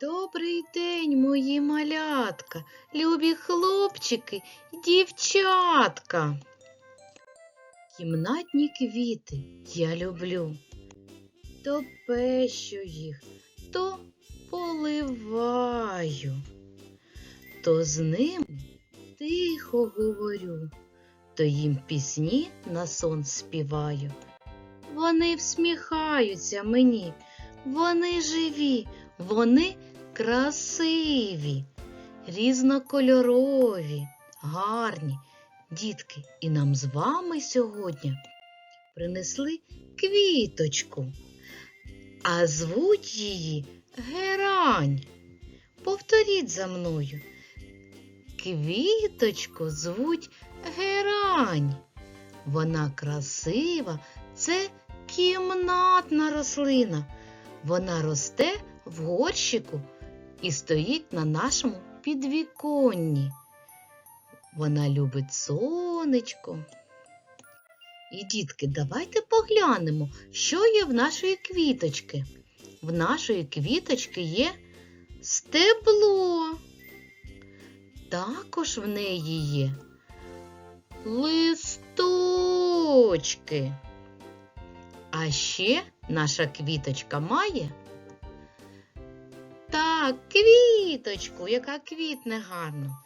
Добрий день, мої малятка, любі хлопчики й дівчатка. Кімнатні квіти я люблю. То пещу їх, то поливаю, то з ним тихо говорю, то їм пісні на сон співаю. Вони всміхаються мені, вони живі, вони красиві, різнокольорові, гарні. Дітки, і нам з вами сьогодні принесли квіточку, а звуть її Герань. Повторіть за мною. Квіточку звуть Герань. Вона красива, це кімнатна рослина. Вона росте в горщику і стоїть на нашому підвіконні. Вона любить сонечко. І, дітки, давайте поглянемо, що є в нашої квіточки. В нашої квіточки є стебло. Також в неї є листочки. А ще наша квіточка має квіточку, яка квітне гарно.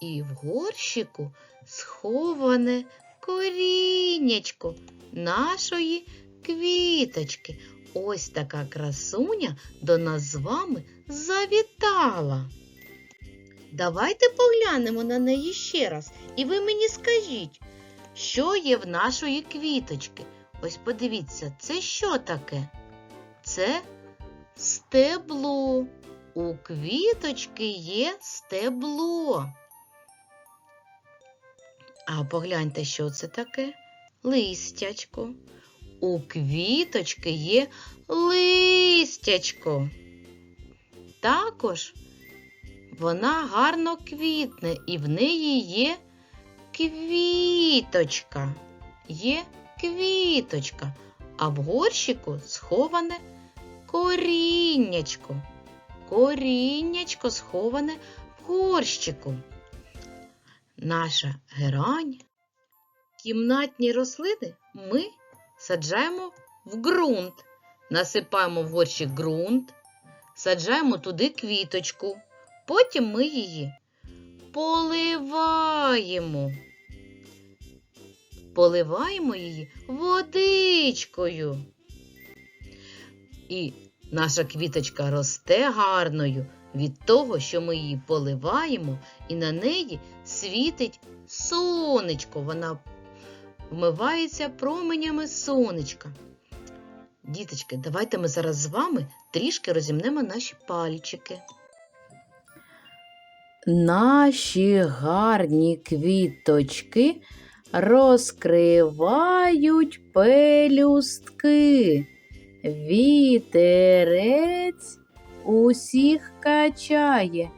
І в горщику сховане коріннячко нашої квіточки. Ось така красуня до нас з вами завітала. Давайте поглянемо на неї ще раз, і ви мені скажіть, що є в нашої квіточки. Ось подивіться, це що таке? Це стебло. У квіточки є стебло. А погляньте, що це таке? Листячко. У квіточки є листячко. Також вона гарно квітне, і в неї є квіточка. Є квіточка, а в горщику сховане коріннячко. Коріннячко сховане в горщику. Наша герань. Кімнатні рослини ми саджаємо в ґрунт. Насипаємо в горщик ґрунт, саджаємо туди квіточку. Потім ми її поливаємо. Поливаємо її водичкою. І наша квіточка росте гарною від того, що ми її поливаємо, і на неї світить сонечко. Вона вмивається променями сонечка. Діточки, давайте ми зараз з вами трішки розімнемо наші пальчики. Наші гарні квіточки розкривають пелюстки. Вітерець усіх качає,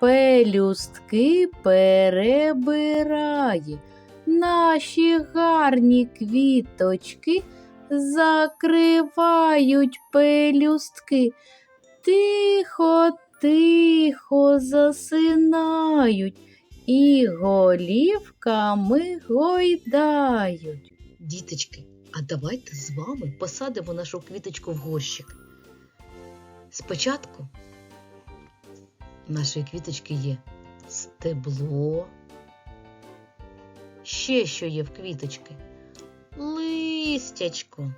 пелюстки перебирає. Наші гарні квіточки закривають пелюстки. Тихо, тихо засинають і голівками гойдають. Діточки, а давайте з вами посадимо нашу квіточку в горщик. Спочатку нашої квіточки є стебло. Ще що є в квіточки? Листячко.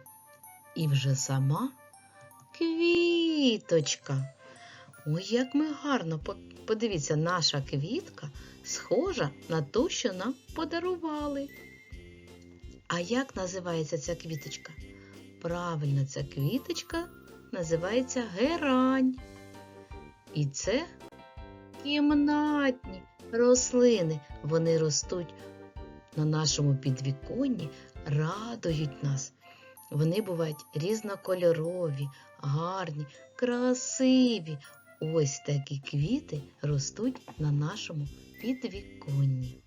І вже сама квіточка. Ой, як ми гарно. Подивіться, наша квітка схожа на ту, що нам подарували. А як називається ця квіточка? Правильно, ця квіточка називається герань. І це кімнатні рослини. Вони ростуть на нашому підвіконні, радують нас. Вони бувають різнокольорові, гарні, красиві. Ось такі квіти ростуть на нашому підвіконні.